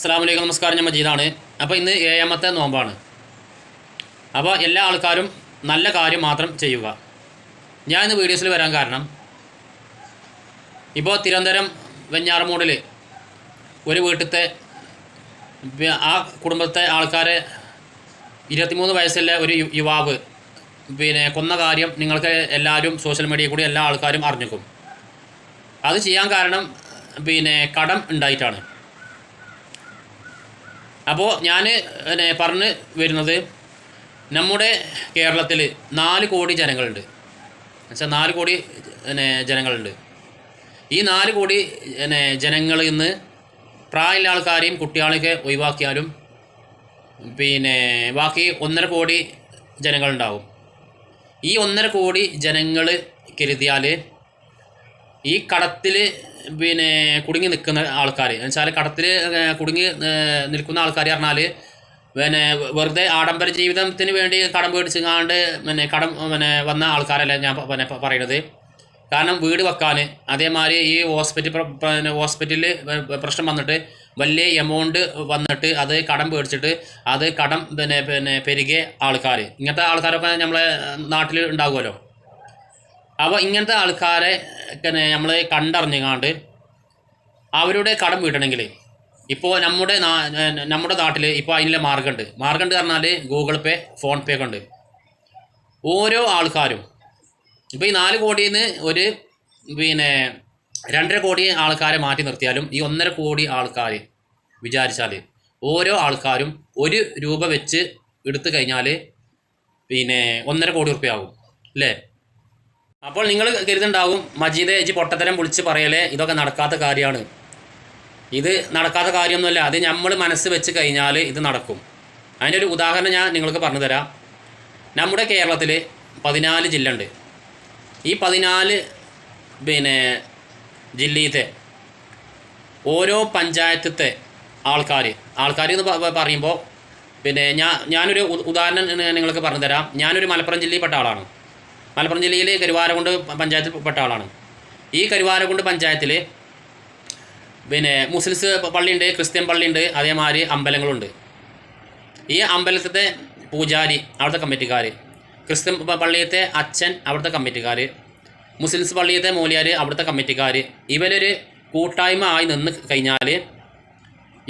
അസ്സാം വലൈക്കും നമസ്കാരം. ഞാൻ മജീദാണ്. അപ്പോൾ ഇന്ന് ഏഴാമത്തെ നോമ്പാണ്. അപ്പോൾ എല്ലാ ആൾക്കാരും നല്ല കാര്യം മാത്രം ചെയ്യുക. ഞാൻ ഇന്ന് വീഡിയോസിൽ വരാൻ കാരണം ഇപ്പോൾ തിരുവനന്തപുരം വെഞ്ഞാറമൂടിൽ ഒരു വീട്ടിലത്തെ ആ കുടുംബത്തെ ആൾക്കാരെ ഇരുപത്തിമൂന്ന് വയസ്സുള്ള ഒരു യുവാവ് പിന്നെ കൊന്ന കാര്യം നിങ്ങൾക്ക് എല്ലാവരും സോഷ്യൽ മീഡിയയിൽ കൂടി എല്ലാ ആൾക്കാരും അറിഞ്ഞിക്കും അത് ചെയ്യാൻ കാരണം പിന്നെ കടം ഉണ്ടായിട്ടാണ്. അപ്പോൾ ഞാൻ പറഞ്ഞ് വരുന്നത് നമ്മുടെ കേരളത്തിൽ നാല് കോടി ജനങ്ങളുണ്ട്. എന്നുവെച്ചാൽ നാല് കോടി പിന്നെ ജനങ്ങളുണ്ട്. ഈ നാല് കോടി പിന്നെ ജനങ്ങളിൽ നിന്ന് പ്രായമുള്ള ആൾക്കാരെയും കുട്ടികളെയൊക്കെ ഒഴിവാക്കിയാലും പിന്നെ ബാക്കി ഒന്നര കോടി ജനങ്ങളുണ്ടാവും. ഈ ഒന്നര കോടി ജനങ്ങൾ കരുതിയാൽ ഈ കടത്തിൽ പിന്നെ കുടുങ്ങി നിൽക്കുന്ന ആൾക്കാർ എന്ന് എന്നുവെച്ചാൽ കടത്തിൽ കുടുങ്ങി നിൽക്കുന്ന ആൾക്കാർ പറഞ്ഞാൽ പിന്നെ വെറുതെ ആഡംബര ജീവിതത്തിന് വേണ്ടി കടം മേടിച്ചങ്ങാണ്ട് പിന്നെ കടം പിന്നെ വന്ന ആൾക്കാരല്ല ഞാൻ പിന്നെ പറയുന്നത് കാരണം വീട് വെക്കാൻ അതേമാതിരി ഈ ഹോസ്പിറ്റൽ പിന്നെ ഹോസ്പിറ്റലിൽ പ്രശ്നം വന്നിട്ട് വലിയ എമൗണ്ട് വന്നിട്ട് അത് കടം പേടിച്ചിട്ട് അത് കടം പിന്നെ പിന്നെ പെരുകിയ ആൾക്കാർ ഇങ്ങനത്തെ ആൾക്കാരൊക്കെ നമ്മളെ നാട്ടിൽ ഉണ്ടാകുമല്ലോ അപ്പോൾ ഇങ്ങനത്തെ ആൾക്കാരെ നമ്മൾ കണ്ടറിഞ്ഞുകാണ്ട് അവരുടെ കടം വീട്ടണമെങ്കിൽ ഇപ്പോൾ നമ്മുടെ നമ്മുടെ നാട്ടിൽ ഇപ്പോൾ അതിനുള്ള മാർഗമുണ്ട് മാർഗമുണ്ട് പറഞ്ഞാൽ ഗൂഗിൾ പേ ഫോൺ പേ ഒക്കെ ഉണ്ട്. ഓരോ ആൾക്കാരും ഇപ്പോൾ ഈ നാല് കോടിയിൽ നിന്ന് ഒരു പിന്നെ രണ്ടര കോടി ആൾക്കാരെ മാറ്റി നിർത്തിയാലും ഈ ഒന്നര കോടി ആൾക്കാർ വിചാരിച്ചാൽ ഓരോ ആൾക്കാരും ഒരു രൂപ വെച്ച് എടുത്തു കഴിഞ്ഞാൽ പിന്നെ ഒന്നര കോടി റുപ്യ ആവും അല്ലേ? അപ്പോൾ നിങ്ങൾ കരുതുണ്ടാവും മജീദ് ഇജി പൊട്ടത്തരം വിളിച്ച് പറയലേ ഇതൊക്കെ നടക്കാത്ത കാര്യമാണ്. ഇത് നടക്കാത്ത കാര്യമൊന്നുമല്ല അത് നമ്മൾ മനസ്സ് വെച്ച് കഴിഞ്ഞാൽ ഇത് നടക്കും. അതിന്റെ ഒരു ഉദാഹരണം ഞാൻ നിങ്ങൾക്ക് പറഞ്ഞു തരാം. നമ്മുടെ കേരളത്തിൽ പതിനാല് ജില്ല ഉണ്ട് ഈ പതിനാല് പിന്നെ ജില്ലയിലത്തെ ഓരോ പഞ്ചായത്തത്തെ ആൾക്കാർ ആൾക്കാർ എന്ന് പറയുമ്പോൾ പിന്നെ ഞാൻ ഞാനൊരു ഉദാഹരണം നിങ്ങൾക്ക് പറഞ്ഞു തരാം. ഞാനൊരു മലപ്പുറം ജില്ലയിൽപ്പെട്ട ആളാണ്. മലപ്പുറം ജില്ലയിൽ കരുവാരകുണ്ട് പഞ്ചായത്തിൽ പെട്ട ആളാണ്. ഈ കരുവാരകുണ്ട് പഞ്ചായത്തിൽ പിന്നെ മുസ്ലിംസ് പള്ളിയുണ്ട് ക്രിസ്ത്യൻ പള്ളിയുണ്ട് അതേമാതിരി അമ്പലങ്ങളുണ്ട്. ഈ അമ്പലത്തെ പൂജാരി അവിടുത്തെ കമ്മിറ്റിക്കാർ ക്രിസ്ത്യൻ പള്ളിയത്തെ അച്ഛൻ അവിടുത്തെ കമ്മിറ്റിക്കാർ മുസ്ലിംസ് പള്ളിയത്തെ മൂലിയാർ അവിടുത്തെ കമ്മിറ്റിക്കാർ ഇവരൊരു കൂട്ടായ്മ ആയി നിന്ന് കഴിഞ്ഞാൽ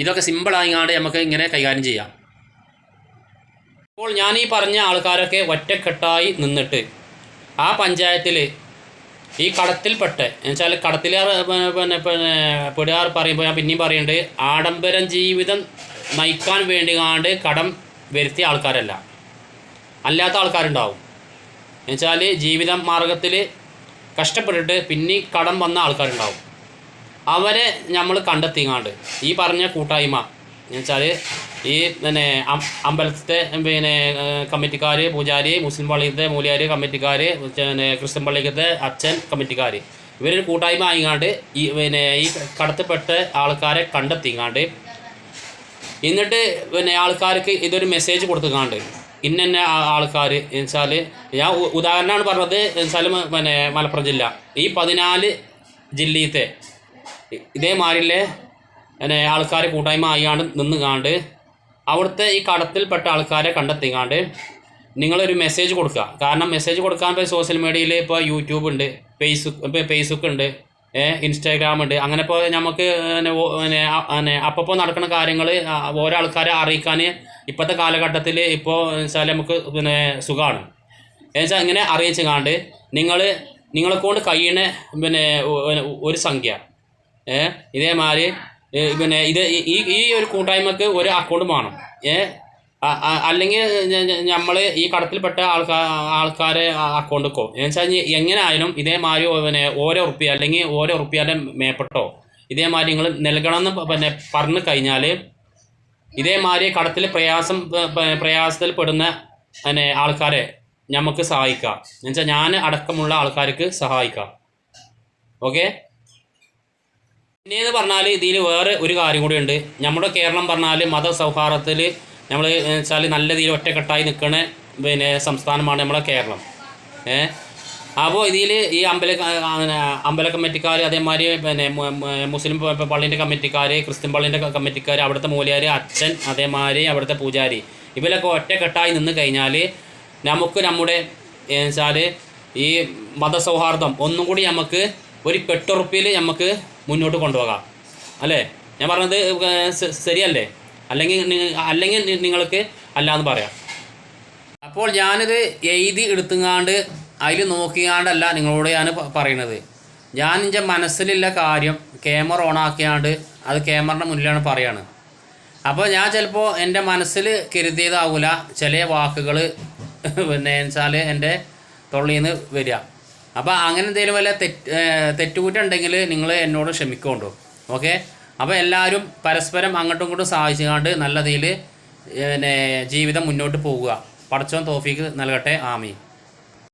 ഇതൊക്കെ സിമ്പിളായിങ്ങാണ്ട് നമുക്ക് ഇങ്ങനെ കൈകാര്യം ചെയ്യാം. അപ്പോൾ ഞാൻ ഈ പറഞ്ഞ ആൾക്കാരൊക്കെ ഒറ്റക്കെട്ടായി നിന്നിട്ട് ആ പഞ്ചായത്തിൽ ഈ കടത്തിൽപ്പെട്ട് എന്നുവെച്ചാൽ കടത്തിലാർ പിന്നെ പിന്നെ പെടുകാർ പറയുമ്പോൾ ഞാൻ പിന്നെയും പറയുന്നുണ്ട് ആഡംബരം ജീവിതം നയിക്കാൻ വേണ്ടി കാണ്ട് കടം വരുത്തിയ ആൾക്കാരല്ല. അല്ലാത്ത ആൾക്കാരുണ്ടാവും. എന്നുവെച്ചാൽ ജീവിത മാർഗത്തിൽ കഷ്ടപ്പെട്ടിട്ട് പിന്നെ കടം വന്ന ആൾക്കാരുണ്ടാവും. അവരെ നമ്മൾ കണ്ടെത്തിങ്ങാണ്ട് ഈ പറഞ്ഞ കൂട്ടായ്മ. എന്നുവെച്ചാൽ ഈ പിന്നെ അമ്പലത്തെ പിന്നെ കമ്മിറ്റിക്കാർ പൂജാരി മുസ്ലിം പള്ളിക്കത്തെ മൂലിയാർ കമ്മിറ്റിക്കാർ പിന്നെ ക്രിസ്ത്യൻ പള്ളിക്കത്തെ അച്ഛൻ കമ്മിറ്റിക്കാർ ഇവരൊരു കൂട്ടായ്മ ആയിങ്ങാണ്ട് ഈ പിന്നെ ഈ കടത്തപ്പെട്ട ആൾക്കാരെ കണ്ടെത്തിങ്ങാണ്ട് എന്നിട്ട് പിന്നെ ആൾക്കാർക്ക് ഇതൊരു മെസ്സേജ് കൊടുത്തുങ്ങാണ്ട് ഇന്ന ആൾക്കാർ എന്നുവെച്ചാൽ ഞാൻ ഉദാഹരണമാണ് പറഞ്ഞത് എന്നുവെച്ചാൽ പിന്നെ മലപ്പുറം ജില്ല. ഈ പതിനാല് ജില്ലയിലത്തെ ഇ- ഇതേമാതിരിലെ പിന്നെ ആൾക്കാർ കൂട്ടായ്മ ആയാണ്ട് നിന്ന് കാണ്ട് അവിടുത്തെ ഈ കടത്തിൽപ്പെട്ട ആൾക്കാരെ കണ്ടെത്തിങ്ങാണ്ട് നിങ്ങളൊരു മെസ്സേജ് കൊടുക്കുക. കാരണം മെസ്സേജ് കൊടുക്കാൻ ഇപ്പോൾ സോഷ്യൽ മീഡിയയിൽ ഇപ്പോൾ യൂട്യൂബ് ഉണ്ട് ഫേസ്ബുക്ക് ഫേസ്ബുക്ക് ഉണ്ട് ഇൻസ്റ്റാഗ്രാം ഉണ്ട്. അങ്ങനെ ഇപ്പോൾ നമുക്ക് അപ്പോൾ നടക്കുന്ന കാര്യങ്ങൾ ഓരോ ആൾക്കാരെ അറിയിക്കാൻ ഇപ്പോഴത്തെ കാലഘട്ടത്തിൽ ഇപ്പോൾ വെച്ചാൽ നമുക്ക് പിന്നെ സുഖമാണ് എന്നുവെച്ചാൽ ഇങ്ങനെ അറിയിച്ചുകാണ്ട് നിങ്ങൾ നിങ്ങളെ കൊണ്ട് കഴിയണ പിന്നെ ഒരു സംഖ്യ ഇതേമാതിരി പിന്നെ ഇത് ഈ- ഈ ഒരു കൂട്ടായ്മക്ക് ഒരു അക്കൗണ്ട് വേണം. ഏ അല്ലെങ്കിൽ നമ്മൾ ഈ കടത്തിൽപ്പെട്ട ആൾക്കാ ആൾക്കാരെ അക്കൗണ്ട് വെക്കും എന്ന് വെച്ചാൽ എങ്ങനെ ആയാലും ഇതേമാതിരി പിന്നെ ഓരോ ഉറുപ്പ്യ അല്ലെങ്കിൽ ഓരോ ഉറുപ്പിയാന്റെ മേപ്പെട്ടോ ഇതേമാതിരി നിങ്ങൾ നൽകണമെന്ന് പിന്നെ പറഞ്ഞു കഴിഞ്ഞാൽ ഇതേമാതിരി കടത്തിൽ പ്രയാസം പ്രയാസത്തിൽ പെടുന്ന പിന്നെ ആൾക്കാരെ നമുക്ക് സഹായിക്കാം. എന്നുവെച്ചാൽ ഞാൻ അടക്കമുള്ള ആൾക്കാർക്ക് സഹായിക്കാം. ഓക്കെ? പിന്നെയെന്ന് പറഞ്ഞാൽ ഇതിൽ വേറെ ഒരു കാര്യം കൂടി ഉണ്ട്. നമ്മുടെ കേരളം പറഞ്ഞാൽ മതസൗഹാർദ്ദത്തിൽ നമ്മൾ വെച്ചാൽ നല്ല രീതിയിൽ ഒറ്റക്കെട്ടായി നിൽക്കുന്ന പിന്നെ സംസ്ഥാനമാണ് നമ്മുടെ കേരളം. ഏ? അപ്പോൾ ഇതിൽ ഈ അമ്പല അമ്പല കമ്മിറ്റിക്കാർ അതേമാതിരി പിന്നെ മുസ്ലിം പള്ളീന്റെ കമ്മിറ്റിക്കാർ ക്രിസ്ത്യൻ പള്ളീന്റെ കമ്മിറ്റിക്കാർ അവിടുത്തെ മൂലിയാർ അച്ഛൻ അതേമാതിരി അവിടുത്തെ പൂജാരി ഇവരൊക്കെ ഒറ്റക്കെട്ടായി നിന്ന് കഴിഞ്ഞാൽ നമുക്ക് നമ്മുടെ വെച്ചാൽ ഈ മതസൗഹാർദ്ദം ഒന്നും കൂടി നമുക്ക് ഒരു കെട്ടുറപ്പിൽ നമുക്ക് മുന്നോട്ട് കൊണ്ടുപോകാം. അല്ലേ? ഞാൻ പറഞ്ഞത് ശരിയല്ലേ? അല്ലെങ്കിൽ അല്ലെങ്കിൽ നിങ്ങൾക്ക് നിങ്ങൾക്ക് അല്ലാന്ന് പറയാം. അപ്പോൾ ഞാനിത് എഴുതി എടുത്തുങ്ങാണ്ട് അതിൽ നോക്കിയാണ്ടല്ല നിങ്ങളോട് ഞാൻ പറയണത്. ഞാൻ എന്റെ മനസ്സിലുള്ള കാര്യം ക്യാമറ ഓണാക്കിയാണ്ട് അത് ക്യാമറയുടെ മുന്നിലാണ് പറയാണ്. അപ്പോൾ ഞാൻ ചിലപ്പോൾ എന്റെ മനസ്സിൽ കരുതിയതാവില്ല ചില വാക്കുകൾ പിന്നെ വെച്ചാൽ എന്റെ തൊള്ളിയിൽ നിന്ന് വരിക. അപ്പോൾ അങ്ങനെ എന്തെങ്കിലും വല്ല തെറ്റ് തെറ്റുകുറ്റുണ്ടെങ്കിൽ നിങ്ങൾ എന്നോട് ക്ഷമിക്കൊണ്ടു? ഓക്കെ? അപ്പോൾ എല്ലാവരും പരസ്പരം അങ്ങോട്ടും ഇങ്ങോട്ടും സഹായിച്ചുകൊണ്ട് നല്ല രീതിയിൽ പിന്നെ ജീവിതം മുന്നോട്ട് പോവുക. പടച്ചോൻ തോഫീക്ക് നൽകട്ടെ. ആമീൻ.